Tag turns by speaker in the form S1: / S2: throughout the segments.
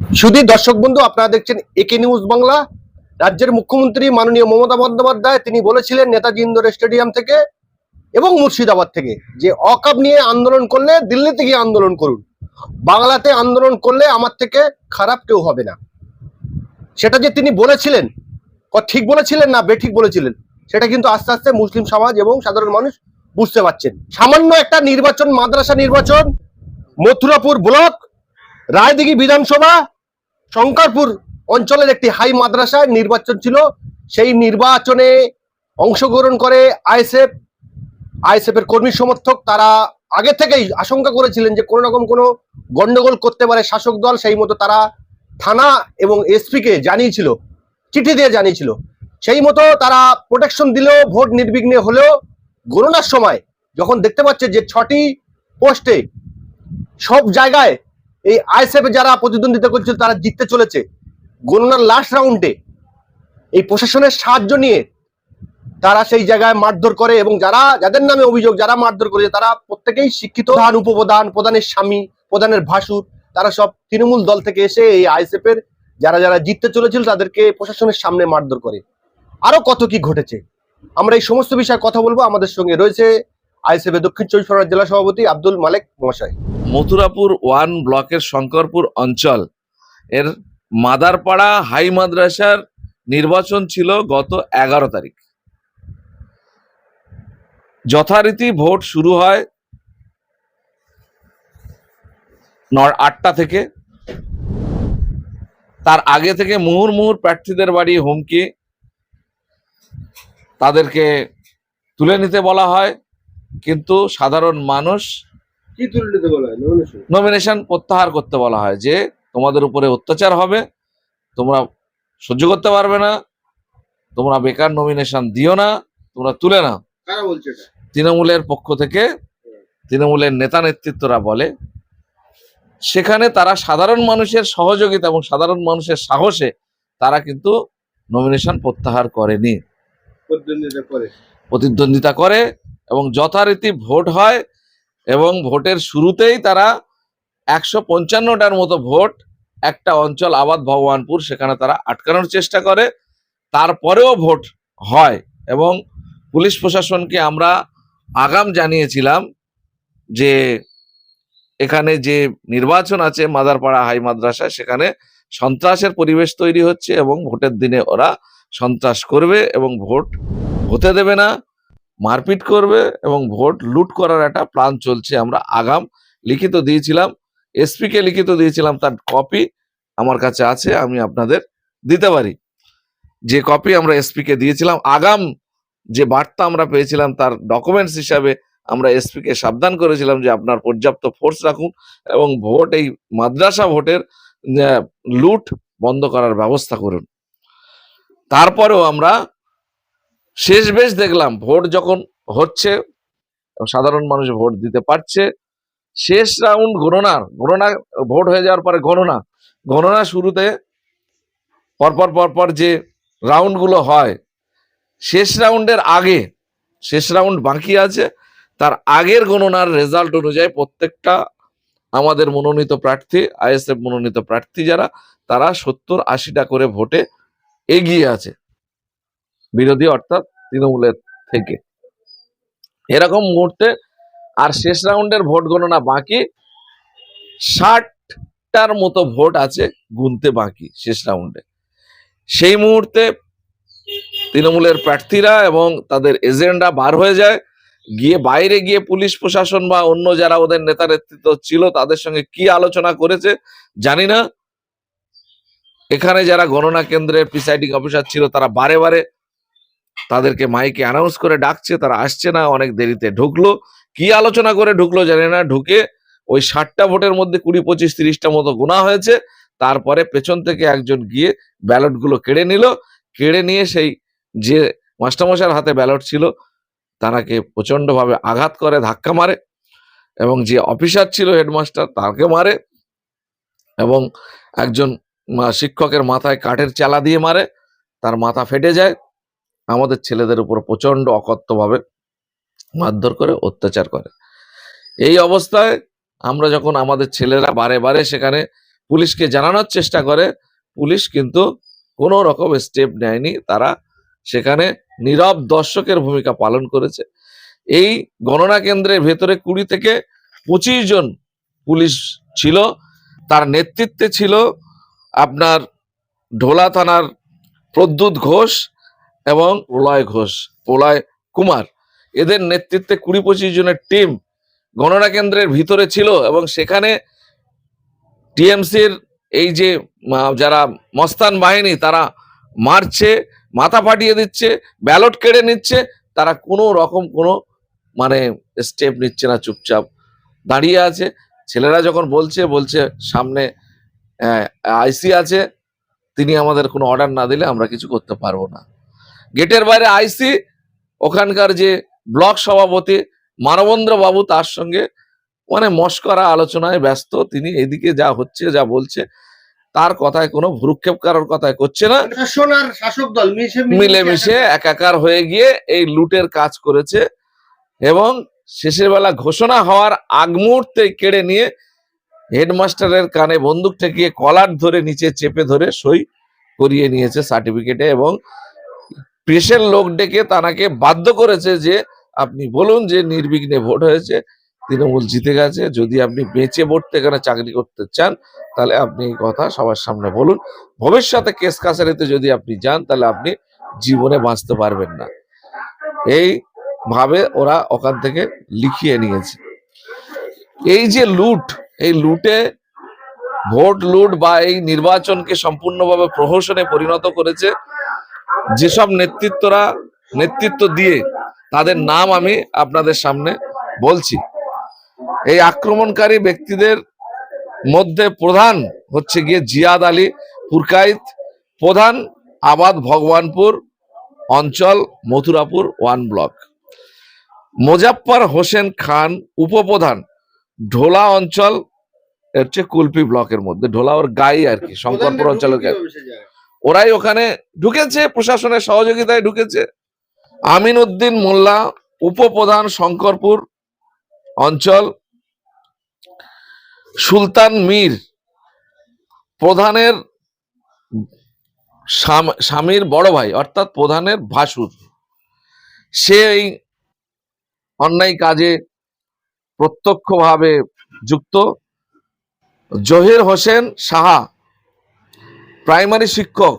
S1: শুধু দর্শক বন্ধু, আপনারা দেখছেন একে নিউজ বাংলা। রাজ্যের মুখ্যমন্ত্রী মাননীয় মমতা বন্দ্যোপাধ্যায়, তিনি বলেছিলেন নেতাজি ইন্দোর স্টেডিয়াম থেকে এবং মুর্শিদাবাদ থেকে যে অকাপ নিয়ে আন্দোলন করলে দিল্লিতে গিয়ে আন্দোলন করুন। বাংলাতে আন্দোলন করলে আমার থেকে খারাপ কেউ হবে না। সেটা যে তিনি বলেছিলেন ঠিক বলেছিলেন না বেঠিক বলেছিলেন, সেটা কিন্তু আস্তে আস্তে মুসলিম সমাজ এবং সাধারণ মানুষ বুঝতে পারছেন। সামান্য একটা নির্বাচন, মাদ্রাসা নির্বাচন, মথুরাপুর ব্লক রায়দিঘি বিধানসভা শঙ্করপুর অঞ্চলের একটি হাই মাদ্রাসায় নির্বাচন ছিল। সেই নির্বাচনে অংশগ্রহণ করে আইএসএফ আইএসএফ এর কর্মী সমর্থক তারা আগে থেকেই আশঙ্কা করেছিলেন যে কোনো রকম কোনো গন্ডগোল করতে পারে শাসক দল, সেই মতো তারা থানা এবং এসপি কে জানিয়েছিল, চিঠি দিয়ে জানিয়েছিল। সেই মতো তারা প্রোটেকশন দিলেও, ভোট নির্বিঘ্নে হলেও গণনার সময় যখন দেখতে পাচ্ছে যে ছটি পোস্টে সব জায়গায় এই আইএসএফ যারা প্রতিদ্বন্দ্বিতা করছিল, তারা জিততে চলেছে। গণনার লাস্ট রাউন্ডে এই প্রশাসনের সাহায্য নিয়ে তারা সেই জায়গায় মারধর করে এবং যারা, যাদের নামে অভিযোগ যারা মারধর করেছে, তারা প্রত্যেকেই শিক্ষিত। প্রধান উপপ্রধান, প্রধানের স্বামী, প্রধানের ভাসুর, তারা সব তৃণমূল দল থেকে এসে এই আইএসএফ এর যারা যারা জিততে চলেছিল, তাদেরকে প্রশাসনের সামনে মারধর করে। আরও কত কি ঘটেছে? আমরা এই সমস্ত বিষয়ে কথা বলব। আমাদের সঙ্গে রয়েছে আইএসএফ এর দক্ষিণ চব্বিশ পরগনা জেলা সভাপতি আব্দুল মালেক মহাশয়।
S2: মথুরাপুর ওয়ান ব্লকের শঙ্করপুর অঞ্চল। এর মাদারপাড়া হাই মাদ্রাসার নির্বাচন ছিল গত এগারো তারিখ। যথারীতি ভোট শুরু হয় আটটা থেকে। তার আগে থেকে মুহুর মুহুর প্রার্থীদের বাড়ি হুমকি তাদেরকে তুলে নিতে বলা হয়। কিন্তু সাধারণ মানুষ
S1: কি তুলে নিতে বলা হয়?
S2: নমিনেশন প্রত্যাহার করতে বলা হয় যে তোমাদের উপরে অত্যাচার হবে তোমরা সহ্য করতে পারবে না তোমরা বেকার নমিনেশন দিও না তোমরা তুলে নাও। তৃণমূলের পক্ষ থেকে তৃণমূলের নেতা নেতৃত্বরা বলে সেখানে তারা সাধারণ মানুষের সহযোগিতা এবং সাধারণ মানুষের সাহসে তারা কিন্তু নমিনেশন প্রত্যাহার করেনি।
S1: করে।
S2: প্রতিদ্বন্দ্বিতা করে এবং যথারীতি ভোট হয় এবং ভোটের শুরুতেই তারা একশো পঞ্চান্নটার মতো ভোট একটা অঞ্চল আবাদ ভগবানপুর সেখানে তারা আটকানোর চেষ্টা করে, তারপরেও ভোট হয় এবং পুলিশ প্রশাসনকে আমরা আগাম জানিয়েছিলাম যে এখানে যে নির্বাচন আছে মাদারপাড়া হাই মাদ্রাসায় সেখানে সন্ত্রাসের পরিবেশ তৈরি হচ্ছে এবং ভোটের দিনে ওরা সন্ত্রাস করবে এবং ভোট হতে দেবে না। মারপিট করবে এবং ভোট লুট করার একটা প্ল্যান চলছে। আমরা আগাম লিখিত দিয়েছিলাম এসপি কে লিখিত দিয়েছিলাম, তার কপি আমার কাছে আছে, আমি আপনাদের দিতে পারি। যে কপি আমরা এসপি কে দিয়েছিলাম, আগাম যে বার্তা আমরা পেয়েছিলাম, তার ডকুমেন্টস হিসাবে আমরা এসপি কে সাবধান করেছিলাম যে আপনার পর্যাপ্ত ফোর্স রাখুন এবং ভোট, এই মাদ্রাসা ভোটের লুট বন্ধ করার ব্যবস্থা করুন। তারপরেও আমরা শেষ বেশ দেখলাম, ভোট যখন হচ্ছে, সাধারণ মানুষ ভোট দিতে পারছে, শেষ রাউন্ড গণনার গণনা ভোট হয়ে যাওয়ার পরে গণনা গণনা শুরুতে পরপর পরপর যে রাউন্ডগুলো হয়, শেষ রাউন্ডের আগে, শেষ রাউন্ড বাকি আছে, তার আগের গণনার রেজাল্ট অনুযায়ী প্রত্যেকটা আমাদের মনোনীত প্রার্থী, আইএসএফ মনোনীত প্রার্থী যারা, তারা সত্তর আশিটা করে ভোটে এগিয়ে আছে। বিরোধী অর্থাৎ তৃণমূলের থেকে। এরকম মুহূর্তে আর শেষ রাউন্ডের ভোট গণনা বাকি, ষাটটার মতো ভোট আছে গুনতে বাকি শেষ রাউন্ডে। সেই মুহূর্তে তৃণমূলের প্রার্থীরা এবং তাদের এজেন্ডা বার হয়ে যায়। গিয়ে বাইরে গিয়ে পুলিশ প্রশাসন বা অন্য যারা ওদের নেতা নেতৃত্ব ছিল তাদের সঙ্গে কি আলোচনা করেছে জানি না। এখানে যারা গণনা কেন্দ্রের প্রিসাইডিং অফিসার ছিল তারা বারে বারে তাদেরকে মাইকে অ্যানাউন্স করে ডাকছে, তারা আসছে না, অনেক দেরিতে ঢুকলো। কি আলোচনা করে ঢুকলো জানি না, ঢুকে ওই ষাটটা ভোটের মধ্যে কুড়ি, পঁচিশ, তিরিশটা মতো গোনা হয়েছে। তারপরে পেছন থেকে একজন গিয়ে ব্যালটগুলো কেড়ে নিল। কেড়ে নিয়ে সেই যে মাস্টারমশাইয়ের হাতে ব্যালট ছিল, তারাকে প্রচণ্ড ভাবে আঘাত করে, ধাক্কা মারে এবং যে অফিসার ছিল হেডমাস্টার তাকে মারে এবং একজন শিক্ষকের মাথায় কাঠের চালা দিয়ে মারে। তার মাথা ফেটে যায়। আমাদের ছেলেদের উপর প্রচণ্ড অকথ্যভাবে মারধর করে, অত্যাচার করে। এই অবস্থায় আমরা যখন আমাদের ছেলেরা বারে বারে সেখানে পুলিশকে জানানোর চেষ্টা করে, পুলিশ কিন্তু কোনো রকম স্টেপ নেয়নি। তারা সেখানে নীরব দর্শকের ভূমিকা পালন করেছে। এই গণনা কেন্দ্রের ভেতরে কুড়ি থেকে পঁচিশ জন পুলিশ ছিল। তার নেতৃত্বে ছিল আপনার ঢোলা থানার প্রদ্যুৎ ঘোষ এবং প্রলয় ঘোষ, প্রলয় কুমার। এদের নেতৃত্বে কুড়ি পঁচিশ জনের টিম গণনা কেন্দ্রের ভিতরে ছিল এবং সেখানে টিএমসির এই যে যারা মস্তান বাহিনী, তারা মারছে, মাথা ফাটিয়ে দিচ্ছে ব্যালট কেড়ে নিচ্ছে, তারা কোনো রকম কোনো মানে স্টেপ নিচ্ছে না, চুপচাপ দাঁড়িয়ে আছে। ছেলেরা যখন বলছে বলছে সামনে আইসি আছে, তিনি আমাদের কোনো অর্ডার না দিলে আমরা কিছু করতে পারব না। গেটের বাইরে আইসি ওখানকার যে ব্লক সভাপতি মানবেন্দ্র বাবু তার সঙ্গে মানে মস্করা আলোচনায় ব্যস্ত। তিনি এদিকে যা হচ্ছে যা বলছে তার কথায় কোনো ভ্রুক্ষেপ কারোর কথায় করছে না।
S1: আর শাসক দল মিশে
S2: মিলেমিশে একাকার হয়ে গিয়ে এই লুটের কাজ করেছে এবং শেষের বেলা ঘোষণা হওয়ার আগ মুহূর্তে কেড়ে নিয়ে হেডমাস্টারের কানে বন্দুক ঠেকিয়ে কলার ধরে নিচে চেপে ধরে সই করিয়ে নিয়েছে সার্টিফিকেটে এবং প্রেসের লোক ডেকে তানাকে বাধ্য করেছে যে আপনি বলুন যে নির্বিঘ্নে ভোট হয়েছে, তৃণমূল জিতে গেছে, যদি আপনি বেঁচে ভোটতে এখানে চাকরি করতে চান, তাহলে আপনি এই কথা সবার সামনে বলুন। ভবিষ্যতে কেস কাছারিতে যদি আপনি যান, তাহলে আপনি জীবনে বাঁচতে পারবেন না। এই ভাবে ওরা ওখান থেকে লিখিয়ে নিয়েছে। এই যে লুট, এই লুটে ভোট লুট বা এই নির্বাচনকে সম্পূর্ণভাবে প্রহসনে পরিণত করেছে যেসব নেতৃত্বরা নেতৃত্ব দিয়ে তাদের নাম আমি আপনাদের সামনে বলছি। এই আক্রমণকারী ব্যক্তিদের মধ্যে প্রধান হচ্ছে গিয়ে জিয়াদ আলী পুরকাইত, প্রধান আবাদ ভগবানপুর অঞ্চল মথুরাপুর ওয়ান ব্লক। মোজাফফর হোসেন খান উপপ্রধান ঢোলা অঞ্চল হচ্ছে কুলপি ব্লকের মধ্যে। ঢোলা ওর গাই আর কি, শঙ্করপুর অঞ্চলের ওরাই ওখানে ঢুকেছে, প্রশাসনের সহযোগিতায় ঢুকেছে। আমিন উদ্দিন মোল্লা, উপপ্রধান শঙ্করপুর অঞ্চল। সুলতান মীর, প্রধানের স্বামীর বড় ভাই, অর্থাৎ প্রধানের ভাসুর। সে এই অন্যায় কাজে প্রত্যক্ষভাবে যুক্ত। জহির হোসেন সাহা প্রাইমারি শিক্ষক,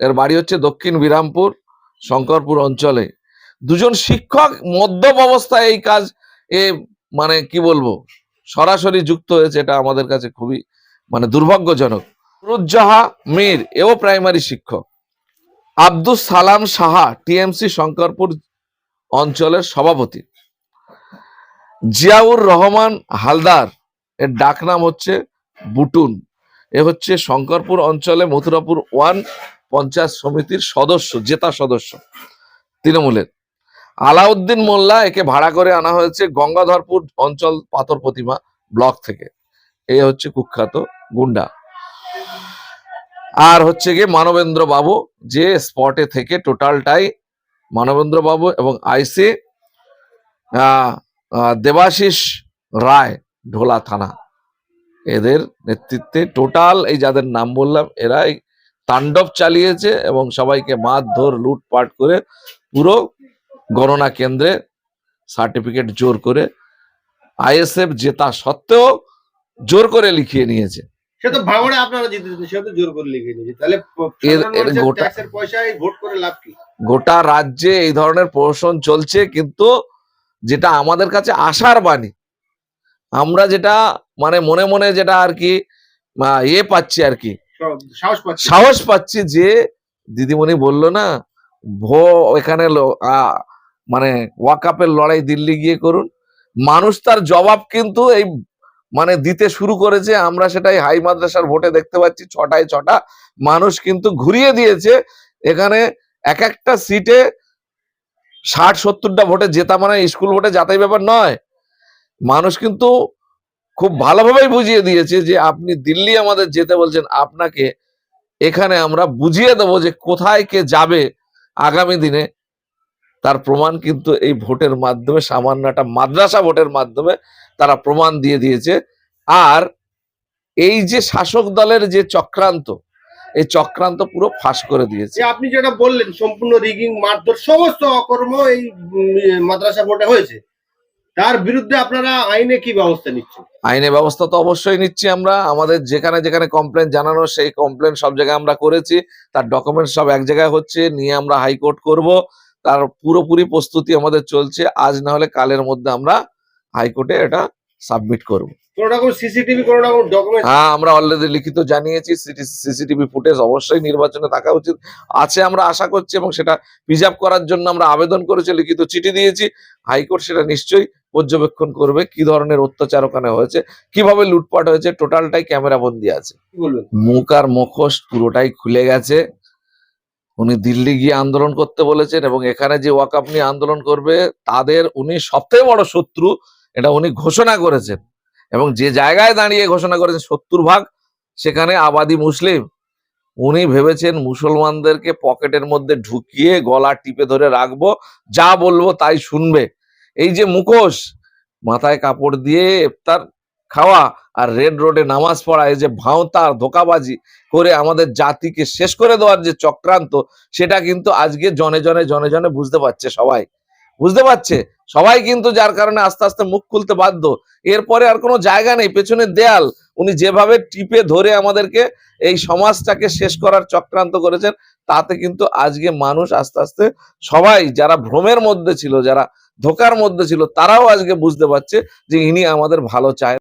S2: এর বাড়ি হচ্ছে দক্ষিণ বিরামপুর, শঙ্করপুর অঞ্চলে। দুজন শিক্ষক মদ্যপ অবস্থায় এই কাজ এ মানে কি বলব, সরাসরি যুক্ত হয়েছে, এটা আমাদের কাছে খুবই মানে দুর্ভাগ্যজনক। রুজ্জাহা মীর, এও প্রাইমারি শিক্ষক। আব্দুস সালাম সাহা, টিএমসি শঙ্করপুর অঞ্চলের সভাপতি। জিয়াউর রহমান হালদার, এর ডাকনাম হচ্ছে বুটুন। এ হচ্ছে শঙ্করপুর অঞ্চলে মথুরাপুর ওয়ান পঞ্চায়েত সমিতির সদস্য, জেতা সদস্য, তৃণমূলের। আলাউদ্দিন মোল্লা একে ভাড়া করে আনা হয়েছে গঙ্গাধরপুর অঞ্চল পাথর প্রতিমা ব্লক থেকে। এ হচ্ছে কুখ্যাত গুন্ডা। আর হচ্ছে গিয়ে মানবেন্দ্র বাবু, যে স্পটে থেকে টোটালটাই মানবেন্দ্র বাবু এবং আইসি দেবাশিস রায়, ঢোলা থানা। এদের নেতৃত্বে টোটাল এই যাদের নাম বললাম এরাই তাণ্ডব চালিয়েছে এবং সবাইকে মারধর লুটপাট করে পুরো গণনা কেন্দ্রে সার্টিফিকেট জোর করে আইএসএফ জেতা সত্ত্বেও জোর করে লিখিয়ে নিয়েছে।
S1: সে তো ভাঙড়ে আপনারা জিতেছেন সে তো জোর করে লিখে নিয়েছে। তাহলে
S2: এর-
S1: সাধারণ
S2: এর
S1: মানুষের
S2: গোটা-
S1: ট্যাক্সের পয়সায় ভোট করে লাভ কি?
S2: গোটা রাজ্যে এই ধরনের প্রহসন চলছে কিন্তু যেটা আমাদের কাছে আশার বাণী আমরা যেটা মানে মনে মনে যেটা আর কি ইয়ে পাচ্ছি আর কি।
S1: সাহস
S2: সাহস পাচ্ছি যে দিদিমণি বলল না ভো এখানে মানে ওয়াকাপের লড়াই দিল্লি গিয়ে করুন। মানুষ তার জবাব কিন্তু এই মানে দিতে শুরু করেছে। আমরা সেটাই হাই মাদ্রাসার ভোটে দেখতে পাচ্ছি ছটায় ছটা মানুষ কিন্তু ঘুরিয়ে দিয়েছে। এখানে এক একটা সিটে ষাট সত্তরটা ভোটে জেতা মানে স্কুল ভোটে যাতাই ব্যাপার নয়। মানুষ কিন্তু খুব ভালোভাবেই বুঝিয়ে দিয়েছে যে আপনি দিল্লি আমাদের যেতে বলছেন, আপনাকে এখানে আমরা বুঝিয়ে দেবো যে কোথায় কে যাবে আগামী দিনে। তার প্রমাণ কিন্তু এই ভোটের মাধ্যমে, সামান্য একটা মাদ্রাসা ভোটের মাধ্যমে তারা প্রমাণ দিয়ে দিয়েছে। আর এই যে শাসক দলের যে চক্রান্ত, এই চক্রান্ত পুরো ফাঁস করে দিয়েছে।
S1: আপনি যেটা বললেন, সম্পূর্ণ রিগিং, মারধর, সমস্ত অকর্ম এই মাদ্রাসা ভোটে হয়েছে। তার বিরুদ্ধে আপনারা আইনে কি ব্যবস্থা নিচ্ছেন?
S2: আইনে ব্যবস্থা তো অবশ্যই নিচ্ছি আমরা। আমাদের যেখানে যেখানে কমপ্লেন জানানো সেই কমপ্লেন সব জায়গায় আমরা করেছি। তার ডকুমেন্ট সব এক জায়গায় হচ্ছে নিয়ে আমরা হাইকোর্ট করব। তার পুরোপুরি প্রস্তুতি আমাদের চলছে। আজ না হলে কালের মধ্যে আমরা হাইকোর্টে এটা সাবমিট করব।
S1: সিসিটিভি কোনো ডকুমেন্ট
S2: হ্যাঁ আমরা অলরেডি লিখিত জানিয়েছি। সিসিটিভি ফুটেজ অবশ্যই নির্বাচনে থাকা উচিত। আছে আমরা আশা করছি এবং সেটা প্রিজার্ভ করার জন্য আমরা আবেদন করেছি লিখিত চিঠি দিয়েছি। হাইকোর্ট সেটা নিশ্চয়ই পর্যবেক্ষণ করবে কি ধরনের অত্যাচার ওখানে হয়েছে কীভাবে লুটপাট হয়েছে টোটালটাই ক্যামেরা বন্দি আছে। মুখ আর মুখোশ পুরোটাই খুলে গেছে। উনি দিল্লি গিয়ে আন্দোলন করতে বলেছেন এবং এখানে যে ওয়াকাপ নিয়ে আন্দোলন করবে তাদের উনি সবথেকে বড় শত্রু এটা উনি ঘোষণা করেছেন। এবং যে জায়গায় দাঁড়িয়ে ঘোষণা করেছেন সত্তর ভাগ সেখানে আবাদি মুসলিম। উনি ভেবেছেন মুসলমানদেরকে পকেটের মধ্যে ঢুকিয়ে গলা টিপে ধরে রাখব যা বলব তাই শুনবে। এই যে মুখোশ, মাথায় কাপড় দিয়ে ইফতার খাওয়া আর রেড রোডে নামাজ পড়া, এই যে ভাঁওতা আর ধোকাবাজি করে আমাদের জাতিকে শেষ করে দেওয়ার যে চক্রান্ত, সেটা কিন্তু আজকে জনে জনে জনে জনে বুঝতে পারছে সবাই। বুঝতে পারছে? সবাই কিন্তু যার কারণে আস্তে আস্তে মুখ খুলতে বাধ্য। এরপরে আর কোনো জায়গা নেই, পেছনের দেয়াল। উনি যেভাবে টিপে ধরে আমাদেরকে এই সমাজটাকে শেষ করার চক্রান্ত করেছেন তাতে কিন্তু আজকে মানুষ আস্তে আস্তে সবাই যারা ভ্রমের মধ্যে ছিল, যারা ধোকার মধ্যে ছিল, তারাও আজকে বুঝতে পারছে যে ইনি আমাদের ভালো চায়।